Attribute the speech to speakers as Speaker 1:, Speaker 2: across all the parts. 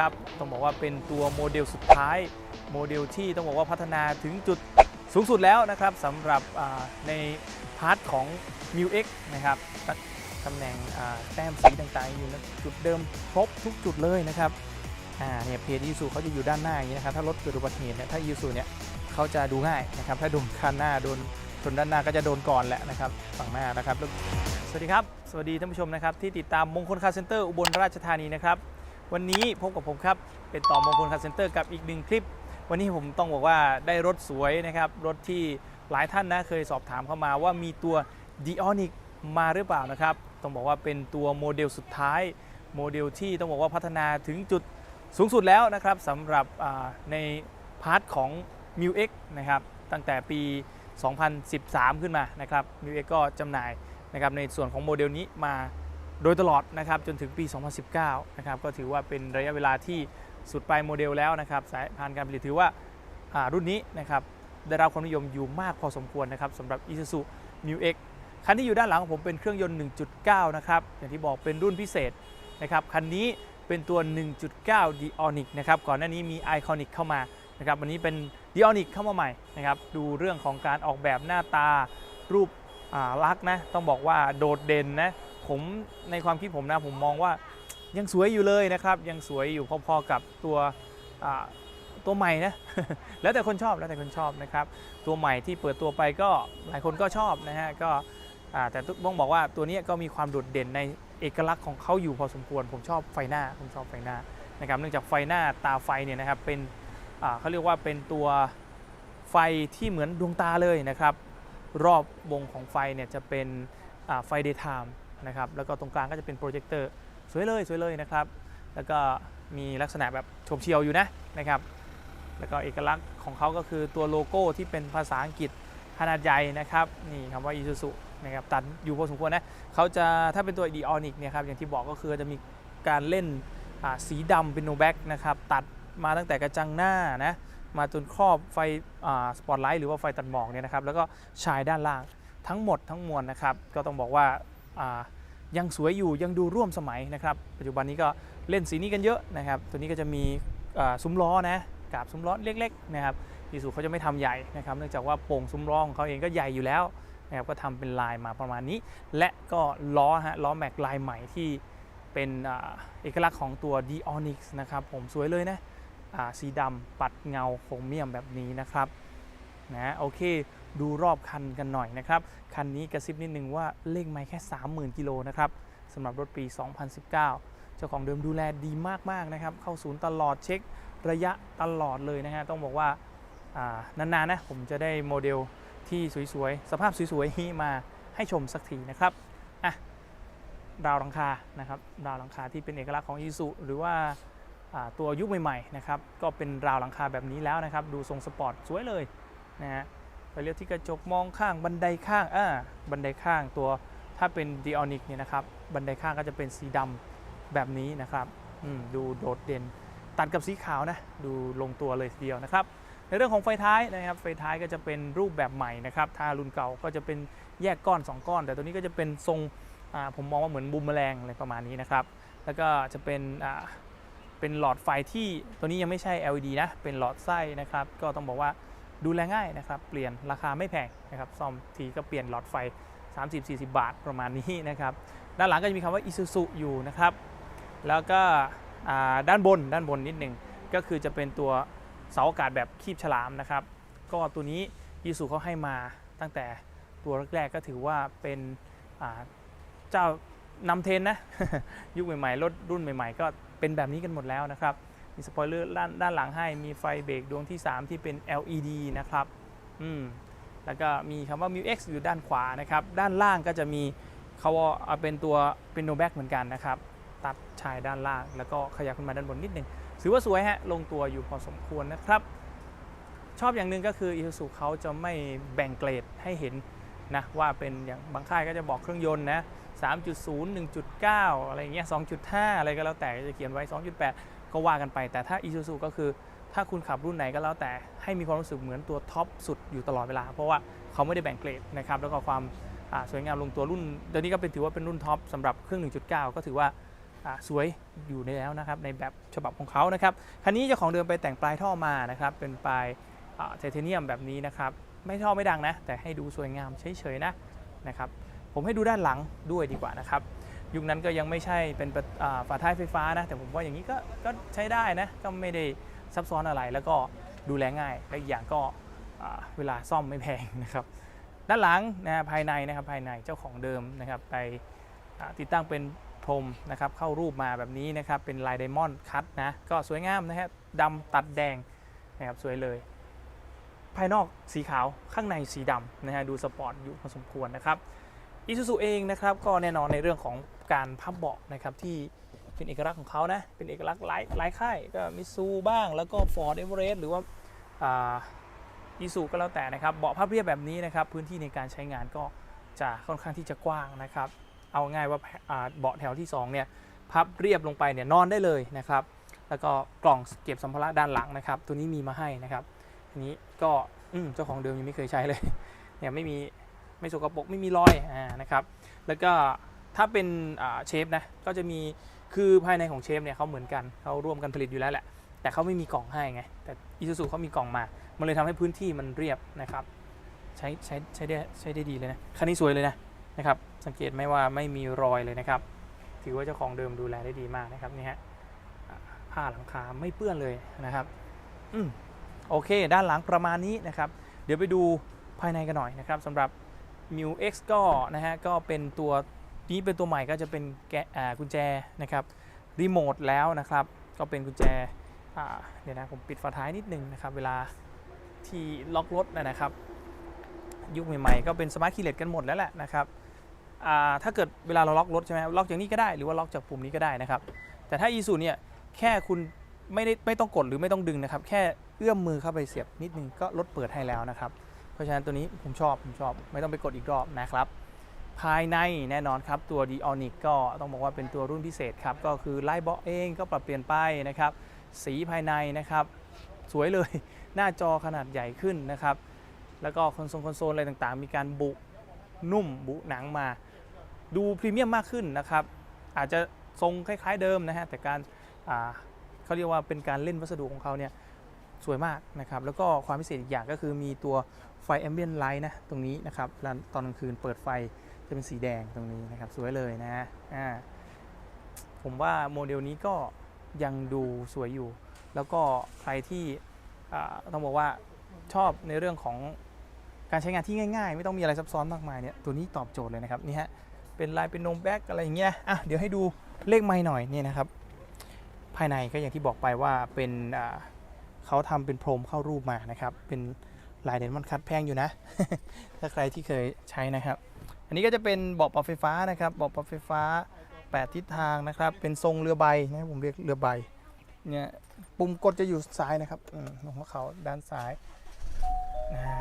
Speaker 1: นะครับ ต้องบอกว่าเป็นตัวโมเดลสุดท้าย โมเดลที่ต้องบอกว่าพัฒนาถึงจุดสูงสุดแล้วนะครับสำหรับในพาร์ทของ m u X นะครับตตำแหน่งแต้มสีต่างๆ อยู่ในจุดเดิมครบทุกจุดเลยนะครับเนี่ยเพจยูซูเขาจะอยู่ด้านหน้าอย่างนี้นะครับถ้ารถเกิดอุบัติเหตุเนี่ยถ้ายูซูเนี่ยเขาจะดูง่ายนะครับถ้าโดนคันหน้าโดนชนด้านหน้าก็จะโดนก่อนแหละนะครับฝั่งหน้านะครับ สวัสดีครับ สวัสดีท่านผู้ชมนะครับที่ติดตามมงคลคาร์เซ็นเตอร์อุบลราชธานีนะครับ วันนี้พบกับผมครับ เป็นต่อมงคลคาร์เซ็นเตอร์กับอีกหนึ่งคลิป วันนี้ผมต้องบอกว่าได้รถสวยนะครับ รถที่หลายท่านนะเคยสอบถามเข้ามาว่ามีตัว d i o n i c มาหรือเปล่านะครับ ต้องบอกว่าเป็นตัวโมเดลสุดท้าย โมเดลที่ต้องบอกว่าพัฒนาถึงจุดสูงสุดแล้วนะครับสำหรับในพาร์ทของ m u X นะครับตั้งแต่ปี 2013 ขึ้นมานะครับ m u X ก็จำหน่ายนะครับในส่วนของโมเดลนี้มา โดยตลอดนะครับจนถึงปี 2019 นะครับก็ถือว่าเป็นระยะเวลาที่สุดปลายโมเดลแล้วนะครับสายพานการผลิตถือว่าารุ่นนี้นะครับได้รับความนิยมอยู่มากพอสมควรนะครับสำหรับ Isuzu Mu X คันที่อยู่ด้านหลังของผมเป็นเครื่องยนต์ 1.9 นะครับอย่างที่บอกเป็นรุ่นพิเศษนะครับคันนี้เป็นตัว 1.9 d i o n i c นะครับก่อนหน้านี้มี Iconic เข้ามานะครับวันนี้เป็น d i o n i c เข้ามาใหม่นะครับดูเรื่องของการออกแบบหน้าตารูปลักษณ์นะต้องบอกว่าโดดเด่นนะ ผมในความคิดผมนะผมมองว่ายังสวยอยู่เลยนะครับ ยังสวยอยู่พอๆกับตัวตัวใหม่นะแล้วแต่คนชอบแล้วแต่คนชอบนะครับ ตัวใหม่ที่เปิดตัวไปก็หลายคนก็ชอบนะฮะก็แต่ต้องบอกว่าตัวนี้ก็มีความโดดเด่นในเอกลักษณ์ของเขาอยู่พอสมควร ผมชอบไฟหน้าผมชอบไฟหน้านะครับเนื่องจากไฟหน้าตาไฟเนี่ยนะครับเป็นเขาเรียกว่าเป็นตัวไฟที่เหมือนดวงตาเลยนะครับ รอบวงของไฟเนี่ยจะเป็นไฟ daytime นะครับแล้วก็ตรงกลางก็จะเป็นโปรเจคเตอร์สวยเลยสวยเลยนะครับ แล้วก็มีลักษณะแบบโฉบเฉียวอยู่นะนะครับ แล้วก็เอกลักษณ์ของเขาก็คือตัวโลโก้ที่เป็นภาษาอังกฤษขนาดใหญ่นะครับนี่คำว่า Isuzu นะครับตัดอยู่พอสมควรนะเขาจะถ้าเป็นตัว d i o n i c เนี่ยครับอย่างที่บอกก็คือจะมีการเล่นสีดำเป็นโนแบ็กนะครับตัดมาตั้งแต่กระจังหน้านะมาจนครอบไฟสปอตไลท์หรือว่าไฟตัดหมอกเนี่ยนะครับแล้วก็ชายด้านล่างทั้งหมดทั้งมวลนะครับ ก็ต้องบอกว่า ยังสวยอยู่ยังดูร่วมสมัยนะครับ ปัจจุบันนี้ก็เล่นสีนี้กันเยอะนะครับ ตัวนี้ก็จะมีซุ้มล้อนะกาบซุ้มล้อเล็กๆนะครับอีซูเขาจะไม่ทำใหญ่นะครับ เนื่องจากว่าโป่งซุ้มล้อของเขาเองก็ใหญ่อยู่แล้วนะครับก็ทำเป็นลายมาประมาณนี้ และก็ล้อฮะล้อแม็กลายใหม่ที่เป็นอเอกลักษณ์ของตัว d o n i x นะครับผมสวยเลยนะสีดำปัดเงาโครเมียมแบบนี้นะครับนะโอเค ดูรอบคันกันหน่อยนะครับ คันนี้กระซิบนิดนึงว่าเลขไม่แค่ 30,000 กิโลนะครับสำหรับรถปี 2019 เจ้าของเดิมดูแลดีมากๆนะครับ เข้าศูนย์ตลอดเช็คระยะตลอดเลยนะฮะ ต้องบอกว่าานานๆนะผมจะได้โมเดลที่สวยๆ สภาพสวยๆนี้มาให้ชมสักทีนะครับอะราวหลังคานะครับราวหลังคาที่เป็นเอกลักษณ์ของ i s u หรือว่าอ่าตัวยุคใหม่ๆนะครับก็เป็นราวหลังคาแบบนี้แล้วนะครับ ดูทรงสปอร์ตสวยเลยนะฮะ ไปเรียกที่กระจกมองข้างบันไดข้างอ่าบันไดข้างตัวถ้าเป็น d i o n i c เนี่ยนะครับ บันไดข้างก็จะเป็นสีดำแบบนี้นะครับดูโดดเด่น ตัดกับสีขาวนะ ดูลงตัวเลยทีเดียวนะครับ ในเรื่องของไฟท้ายนะครับ ไฟท้ายก็จะเป็นรูปแบบใหม่นะครับ ถ้ารุ่นเก่าก็จะเป็นแยกก้อน 2 ก้อน แต่ตัวนี้ก็จะเป็นทรงผมมองว่าเหมือนบูมแมลงอะไรประมาณนี้นะครับ แล้วก็จะเป็นเป็นหลอดไฟที่ตัวนี้ยังไม่ใช่ LED นะ เป็นหลอดไส้นะครับ ก็ต้องบอกว่า ดูแลง่ายนะครับ เปลี่ยนราคาไม่แพงนะครับ ซ่อมทีก็เปลี่ยนหลอดไฟ 30-40 บาทประมาณนี้นะครับ ด้านหลังก็จะมีคำว่า Isuzu อยู่นะครับ แล้วก็ด้านบนด้านบนนิดหนึ่งก็คือจะเป็นตัวเสาอากาศแบบคีบฉลามนะครับ ก็ตัวนี้ Isuzu เขาให้มาตั้งแต่ตัวแรกๆก็ถือว่าเป็นเจ้านำเทรนนะ ยุคใหม่ๆ รถรุ่นใหม่ ๆ ก็เป็นแบบนี้กันหมดแล้วนะครับ มีสปอยเลอร์ด้านด้านหลังให้มีไฟเบรกดวงที่ 3 ที่เป็น LED นะครับอืมแล้วก็มีคำว่า Mu X อยู่ด้านขวานะครับ ด้านล่างก็จะมีเขาเอาเป็นตัวเป็นโนแบ็กเหมือนกันนะครับ ตัดชายด้านล่าง แล้วก็ขยับขึ้นมาด้านบนนิดหนึ่งถือว่าสวยฮะ ลงตัวอยู่พอสมควรนะครับ ชอบอย่างหนึ่งก็คือ Isuzu เขาจะไม่แบ่งเกรดให้เห็นนะว่าเป็นอย่างบางค่ายก็จะบอกเครื่องยนต์นะ3.0 1.9 อะไรเงี้ย2.5 อะไรก็แล้วแต่จะเขียนไว้ 2.8 ก็ว่ากันไป แต่ถ้า Isuzu ก็คือถ้าคุณขับรุ่นไหนก็แล้วแต่ให้มีความรู้สึกเหมือนตัวท็อปสุดอยู่ตลอดเวลา เพราะว่าเขาไม่ได้แบ่งเกรดนะครับแล้วก็ความสวยงามลงตัวรุ่นเดี๋ยวนี้ก็เป็นถือว่าเป็นรุ่นท็อปสำหรับเครื่อง 1.9 ก็ถือว่าอ่าสวยอยู่ในแล้วนะครับในแบบฉบับของเขานะครับคันนี้เจ้าของเดิมไปแต่งปลายท่อมานะครับเป็นปลายไทเทเนียมแบบนี้นะครับไม่ท่อไม่ดังนะ แต่ให้ดูสวยงามเฉยๆนะนะครับผมให้ดูด้านหลังด้วยดีกว่านะครับ ยุคนั้นก็ยังไม่ใช่เป็นฝาท้ายไฟฟ้านะ แต่ผมว่าอย่างนี้ก็ก็ใช้ได้นะ ก็ไม่ได้ซับซ้อนอะไรแล้วก็ดูแลง่าย และอีกอย่างก็เวลาซ่อมไม่แพงนะครับ ด้านหลังนะฮะภายในนะครับภายในเจ้าของเดิมนะครับ ไปติดตั้งเป็นพรมนะครับเข้ารูปมาแบบนี้นะครับ เป็นลายไดมอนด์คัตนะ ก็สวยงามนะฮะดำตัดแดงนะครับสวยเลย ภายนอกสีขาวข้างในสีดำนะฮะดูสปอร์ตอยู่พอสมควรนะครับ อีซูซูเองนะครับก็แน่นอนในเรื่องของการพับเบาะนะครับที่เป็นเอกลักษณ์ของเขานะเป็นเอกลักษณ์หลายหลายค่ายก็มิซูบ้างแล้วก็ Ford Everest หรือว่าอีซูก็แล้วแต่นะครับเบาะพับเรียบแบบนี้นะครับพื้นที่ในการใช้งานก็จะค่อนข้างที่จะกว้างนะครับเอาง่ายว่าเบาะแถวที่2เนี่ยพับเรียบลงไปเนี่ยนอนได้เลยนะครับแล้วก็กล่องเก็บสัมภาระด้านหลังนะครับ ตัวนี้มีมาให้นะครับอันนี้ก็เจ้าของเดิมยังไม่เคยใช้เลยเนี่ยไม่มี ไม่สกปรกไม่มีรอยอ่านะครับแล้วก็ถ้าเป็นเชฟนะก็จะมีคือภายในของเชฟเนี่ยเขาเหมือนกันเขาร่วมกันผลิตอยู่แล้วแหละ แต่เขาไม่มีกล่องให้ไง แต่อีซูซูเขามีกล่องมา มันเลยทำให้พื้นที่มันเรียบนะครับ ใช้ใช้ใช้ได้ใช้ได้ดีเลยนะคันนี้สวยเลยนะนะครับ สังเกตไหมว่าไม่มีรอยเลยนะครับ ถือว่าเจ้าของเดิมดูแลได้ดีมากนะครับนี่ฮะผ้าหลังคาไม่เปื้อนเลยนะครับ อืมโอเค ด้านหลังประมาณนี้นะครับ เดี๋ยวไปดูภายในกันหน่อยนะครับสำหรับ m i u X ก็นะฮะก็เป็นตัวนี้เป็นตัวใหม่ก็จะเป็นแกะอ่ากุญแจนะครับรีโมทแล้วนะครับ ก็เป็นกุญแจเดี๋ยวนะผมปิดฝาท้ายนิดนึงนะครับเวลาที่ล็อกรถนะนะครับ ยุคใหม่ๆ ก็เป็นสมาร์ทคีย์เลสกันหมดแล้วแหละนะครับถ้าเกิดเวลาเราล็อกรถใช่ไหมล็อกจากนี้ก็ได้หรือว่าล็อกจากปุ่มนี้ก็ได้นะครับ แต่ถ้า e ูเนี่ยแค่คุณไม่ได้ไม่ต้องกดหรือไม่ต้องดึงนะครับ แค่เอื้อมมือเข้าไปเสียบนิดนึงก็รถเปิดให้แล้วนะครับ ราะฉะนั้นตัวนี้ผมชอบผมชอบไม่ต้องไปกดอีกรอบนะครับ ภายในแน่นอนครับตัว d ีออนิกก็ต้องบอกว่าเป็นตัวรุ่นพิเศษครับ ก็คือไล่เบาะเองก็ปรับเปลี่ยนไปนะครับ สีภายในนะครับ สวยเลยหน้าจอขนาดใหญ่ขึ้นนะครับ แล้วก็คอนโซลคอนโซลอะไรต่างๆ มีการบุนุ่มบุหนังมา ดูพรีเมียมมากขึ้นนะครับ อาจจะทรงคล้ายๆเดิมนะฮะแต่การเขาเรียกว่าเป็นการเล่นวัสดุของเขาเนี่ยสวยมากนะครับ แล้วก็ความพิเศษอีกอย่างก็คือมีตัว ไฟแอมเบียนไลท์นะตรงนี้นะครับแล้วตอนกลางคืนเปิดไฟจะเป็นสีแดงตรงนี้นะครับสวยเลยนะอ่าผมว่าโมเดลนี้ก็ยังดูสวยอยู่ แล้วก็ใครที่ต้องบอกว่าชอบในเรื่องของการใช้งานที่ง่ายๆ ไม่ต้องมีอะไรซับซ้อนมากมายเนี่ยตัวนี้ตอบโจทย์เลยนะครับนี่ฮะเป็นลายเป็นนมแบ็กอะไรอย่างเงี้ยอะเดี๋ยวให้ดูเลขไม้หน่อยเนี่ยนะครับ ภายในก็อย่างที่บอกไปว่าเป็นเขาทำเป็นพรมเข้ารูปมานะครับ เป็น ลายเดนมอนคัดแพงอยู่นะ ถ้าใครที่เคยใช้นะครับ อันนี้ก็จะเป็นเบาะปรับไฟฟ้านะครับเบาะปรับไฟฟ้า 8 ทิศทางนะครับ เป็นทรงเรือใบนะผมเรียกเรือใบเนี่ยปุ่มกดจะอยู่ซ้ายนะครับอของเขาด้านซ้าย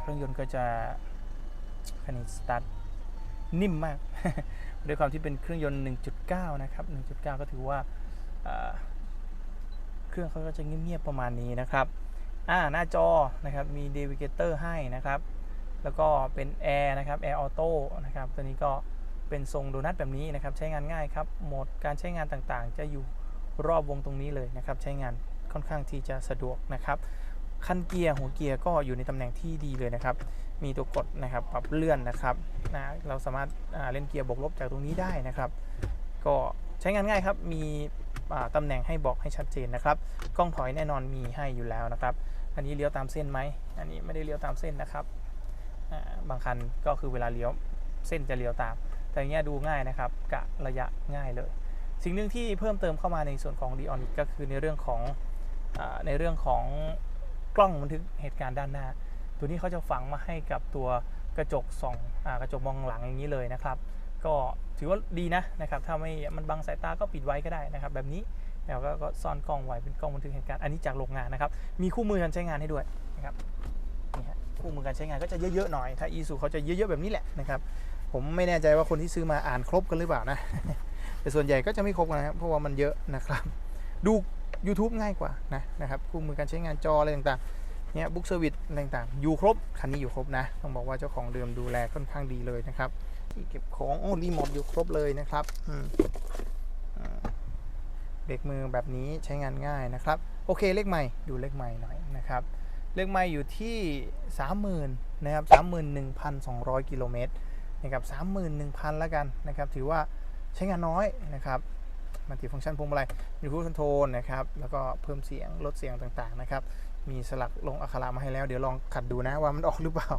Speaker 1: เครื่องยนต์ก็จะคันนี้สตาร์ทนิ่มมากด้วยความที่เป็นเครื่องยนต์ 1.9 นะครับ 1.9 ก็ถือว่าเครื่องเขาก็จะเงียบๆประมาณนี้นะครับ อ่าหน้าจอนะครับมี d ด v i เกเตอร์ให้นะครับ แล้วก็เป็นแอร์นะครับแอร์ออโต้นะครับตัวนี้ก็เป็นทรงโดนัทแบบนี้นะครับ ใช้งานง่ายครับโหมดการใช้งานต่างๆ จะอยู่รอบวงตรงนี้เลยนะครับ ใช้งานค่อนข้างที่จะสะดวกนะครับคันเกียร์หัวเกียร์ก็อยู่ในตำแหน่งที่ดีเลยนะครับ มีตัวกดนะครับปรับเลื่อนนะครับนะเราสามารถเล่นเกียร์บวกลบจากตรงนี้ได้นะครับ ก็ใช้งานง่ายครับ มีตำแหน่งให้บอกให้ชัดเจนนะครับ กล้องถอยแน่นอนมีให้อยู่แล้วนะครับ อันนี้เลี้ยวตามเส้นไหมอันนี้ไม่ได้เลี้ยวตามเส้นนะครับบางคันก็คือเวลาเลี้ยวเส้นจะเลี้ยวตาม แต่เงี้ยดูง่ายนะครับกะระยะง่ายเลย สิ่งหนึ่งที่เพิ่มเติมเข้ามาในส่วนของ d ีออนิก็คือในเรื่องของอในเรื่องของกล้องบันทึกเหตุการณ์ด้านหน้า ตัวนี้เขาจะฝังมาให้กับตัวกระจกส่องอกระจกมองหลังอย่างนี้เลยนะครับ ก็ถือว่าดีนะนะครับ ถ้าไม่มันบังสายตาก็ปิดไว้ก็ได้นะครับ แบบนี้ แล้วก็ซ่อนกล้องไว้เป็นกล้องบันทึกเหตุการณ์อันนี้จากโรงงานนะครับ มีคู่มือการใช้งานให้ด้วยนะครับนี่ฮะคู่มือการใช้งานก็จะเยอะๆหน่อย ถ้าอีซูเขาจะเยอะๆแบบนี้แหละนะครับ ผมไม่แน่ใจว่าคนที่ซื้อมาอ่านครบกันหรือเปล่านะแต่ส่วนใหญ่ก็จะไม่ครบนะครับเพราะว่ามันเยอะนะครับ ดู YouTube ง่ายกว่านะนะครับคู่มือการใช้งานจออะไรต่างๆเนี่ยบุ๊กเซอร์วิสอะไรต่างๆอยู่ครบคันนี้อยู่ครบนะ ต้องบอกว่าเจ้าของเดิมดูแลค่อนข้างดีเลยนะครับที่เก็บของโอ้รีโมทอยู่ครบเลยนะครับอืม เบรกมือแบบนี้ใช้งานง่ายนะครับ โอเคเลขใหม่ดูเลขใหม่หน่อยนะครับ เลขใหม่อยู่ที่ 30,000นะครับ31,200 กิโลเมตรนะครับ31,000 แล้วกันนะครับ ถือว่าใช้งานน้อยนะครับมันติฟังก์ชันพวงมาลัยมีคู c คอนโทรลนะครับ แล้วก็เพิ่มเสียงลดเสียงต่างๆนะครับ มีสลักลงอักขระมาให้แล้ว เดี๋ยวลองขัดดูนะว่ามันออกหรือเปล่า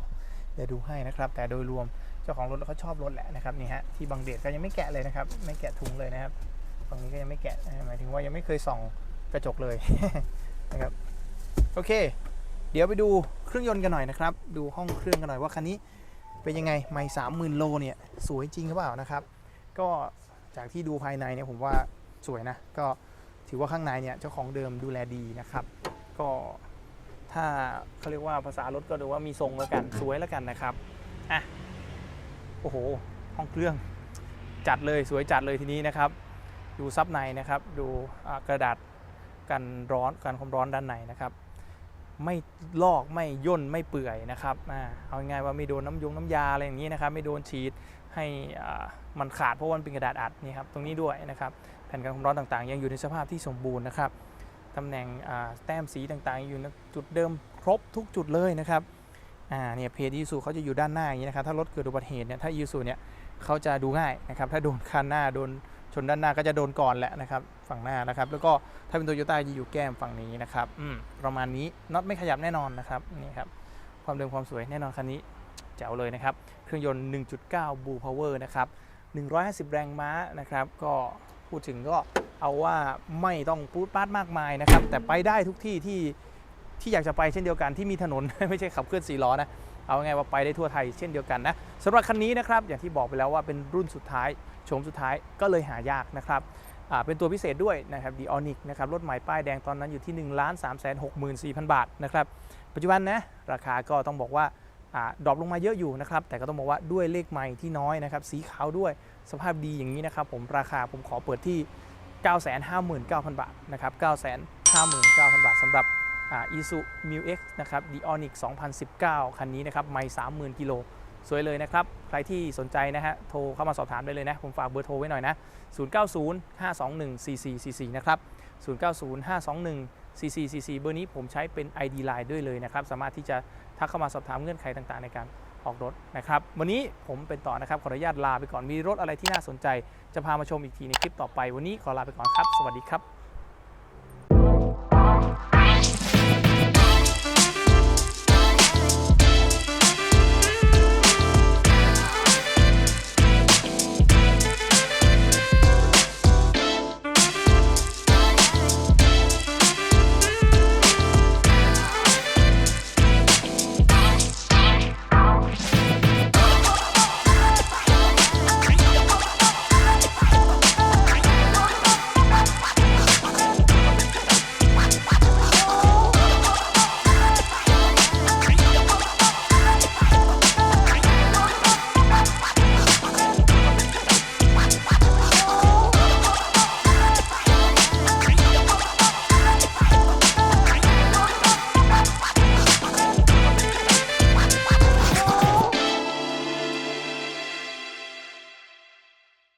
Speaker 1: เดี๋ยวดูให้นะครับ แต่โดยรวมเจ้าของรถเขาชอบรถแหละนะครับนี่ฮะที่บางเดชก็ยังไม่แกะเลยนะครับ ไม่แกะถุงเลยนะครับ ฝั่งนี้ก็ยังไม่แกะนะหมายถึงว่ายังไม่เคยส่องกระจกเลยนะครับโอเค เดี๋ยวไปดูเครื่องยนต์กันหน่อยนะครับ ดูห้องเครื่องกันหน่อยว่าคันนี้เป็นยังไงไม่สามหมื่นโลเนี่ยสวยจริงหรือเปล่านะครับ ก็จากที่ดูภายในเนี่ยผมว่าสวยนะก็ถือว่าข้างในเนี่ยเจ้าของเดิมดูแลดีนะครับ ก็ถ้าเขาเรียกว่าภาษารถก็ดูว่ามีทรงแล้วกันสวยแล้วกันนะครับอะโอ้โหห้องเครื่องจัดเลยสวยจัดเลยทีนี้นะครับ ดูซับในนะครับ ดูกระดาษกันร้อนกันความร้อนด้านในนะครับ ไม่ลอกไม่ย่นไม่เปื่อยนะครับอเอาง่ายๆว่าไม่โดนน้ำยงน้ำยาอะไรอย่างนี้นะครับ ไม่โดนฉีดให้มันขาดเพราะว่ามันเป็นกระดาษอัดนี่ครับตรงนี้ด้วยนะครับแผ่นกันความร้อนต่างๆ ยังอยู่ในสภาพที่สมบูรณ์นะครับตำแหน่งแต้มสีต่างๆ อยู่ในจุดเดิมครบทุกจุดเลยนะครับเนี่ยเพจยูสุเขาจะอยู่ด้านหน้าอย่างนี้นะครับถ้ารถเกิดอุบัติเหตุเนี่ยถ้ายูสุเนี่ยเขาจะดูง่ายนะครับถ้าโดนคันหน้าโดน ชนด้านหน้าก็จะโดนก่อนแหละนะครับฝั่งหน้านะครับ แล้วก็ถ้าเป็นโตโยต้าจะอยู่แก้มฝั่งนี้นะครับอืมประมาณนี้น็อตไม่ขยับแน่นอนนะครับนี่ครับความเดิมความสวยแน่นอนคันนี้แจ๋วเลยนะครับ เครื่องยนต์ 1.9 Blue Power นะครับ 150 แรงม้านะครับ ก็พูดถึงก็เอาว่าไม่ต้องปูดปาดมากมายนะครับ แต่ไปได้ทุกที่ที่ที่อยากจะไปเช่นเดียวกันที่มีถนน ไม่ใช่ขับเคลื่อนสี่ล้อนะ เอาไงว่าไปได้ทั่วไทยเช่นเดียวกันนะสำหรับคันนี้นะครับ อย่างที่บอกไปแล้วว่าเป็นรุ่นสุดท้าย โฉมสุดท้ายก็เลยหายากนะครับเป็นตัวพิเศษด้วยนะครับดีออนิกนะครับรถใหม่ป้ายแดงตอนนั้นอยู่ที่ 1 3 6 4 0 0 0 บาทนะครับปัจจุบันนะราคาก็ต้องบอกว่าดรอปลงมาเยอะอยู่นะครับ แต่ก็ต้องบอกว่าด้วยเลขใหม่ที่น้อยนะครับ สีขาวด้วยสภาพดีอย่างนี้นะครับ ผมราคาผมขอเปิดที่ 959,000 บาทนะครับ 959,000 บาทสำหรับอ่า Isuzu Mu X นะครับ Dionic 2019 คันนี้นะครับ ไม่ 30,000 กิโล สวยเลยนะครับ ใครที่สนใจนะฮะ โทรเข้ามาสอบถามได้เลยนะ ผมฝากเบอร์โทรไว้หน่อยนะ 0905214444 นะครับ 0905214444 เบอร์นี้ผมใช้เป็น ID Line ด้วยเลยนะครับ สามารถที่จะทักเข้ามาสอบถามเงื่อนไขต่างๆ ในการออกรถนะครับ วันนี้ผมเป็นต่อนะครับ ขออนุญาตลาไปก่อน มีรถอะไรที่น่าสนใจ จะพามาชมอีกทีในคลิปต่อไป วันนี้ขอลาไปก่อนครับ สวัสดีครับ